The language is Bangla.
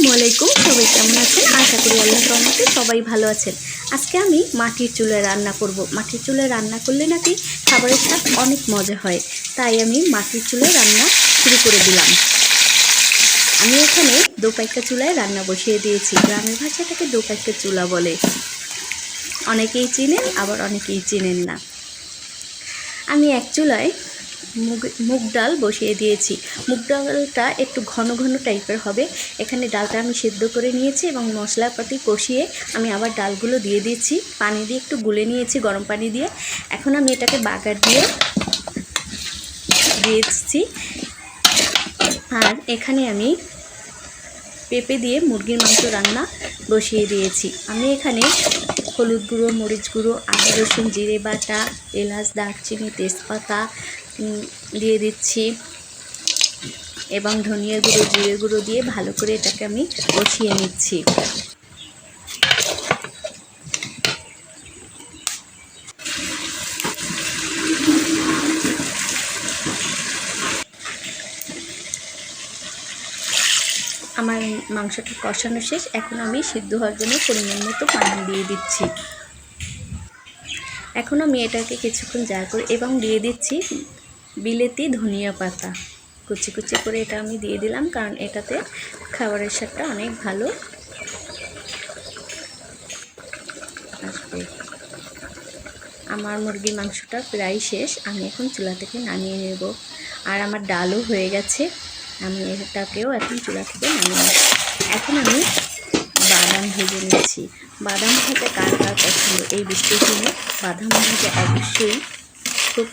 আসসালামু আলাইকুম। সবাই কেমন আছেন? আশা করি আল্লাহ রহমতে সবাই ভালো আছেন। আজকে আমি মাটির চুলায় রান্না করব। মাটির চুলায় রান্না করলে নাকি খাবারের স্বাদ অনেক মজা হয়। তাই আমি মাটির চুলায় রান্না শুরু করে দিলাম। আমি এখানে দোপাইকা চুলায় রান্না বসিয়ে দিয়েছি। গ্রামের ভাষাটাকে দোপাইকা চুলা বলে। অনেকেই চিনেন, আবার অনেকেই চিনেন না। আমি এক চুলায় মুগ মুগ ডাল বসিয়ে দিয়েছি। মুগ ডালটা একটু ঘন ঘন টাইপের হবে। এখানে ডালটা আমি সেদ্ধ করে নিয়েছি এবং মশলাপাতি কষিয়ে আমি আবার ডালগুলো দিয়ে দিয়েছি। পানি দিয়ে একটু গুলে নিয়েছি গরম পানি দিয়ে। এখন আমি এটাকে বাগার দিয়ে দিয়েছি আর এখানে আমি পেঁপে দিয়ে মুরগির মাংস রান্না বসিয়ে দিয়েছি। আমি এখানে হলুদ গুঁড়ো, মরিচ গুঁড়ো, আদা রসুন, জিরে বাটা, এলাচ, দারচিনি, তেজপাতা দিয়ে দিচ্ছি এবং ধনিয়া গুঁড়ো, জিরে গুঁড়ো দিয়ে ভালো করে এটাকে আমি কষিয়ে নিচ্ছি। আমার মাংসটা কষানো শেষ, এখন আমি সিদ্ধ হওয়ার জন্য পরিমাণ মতো পানি দিয়ে দিচ্ছি। এখন আমি এটাকে কিছুক্ষণ জাল করে, এবং দিয়ে দিচ্ছি বিলেতি ধনিয়া পাতা। কুচি কুচি করে এটা আমি দিয়ে দিলাম কারণ এটাতে খাবারের স্বাদটা অনেক ভালো। আমার মুরগির মাংসটা প্রায় শেষ, আমি এখন চুলা থেকে নামিয়ে নেব। আর আমার ডালও হয়ে গেছে, আমি এটাকেও এখন চুলা থেকে নামিয়ে নেব। এখন আমি বাদাম ভেজে নিচ্ছি। বাদাম ভাজা কার কার পছন্দ? এই বৃষ্টির দিনে বাদাম ভাজা অবশ্যই খুব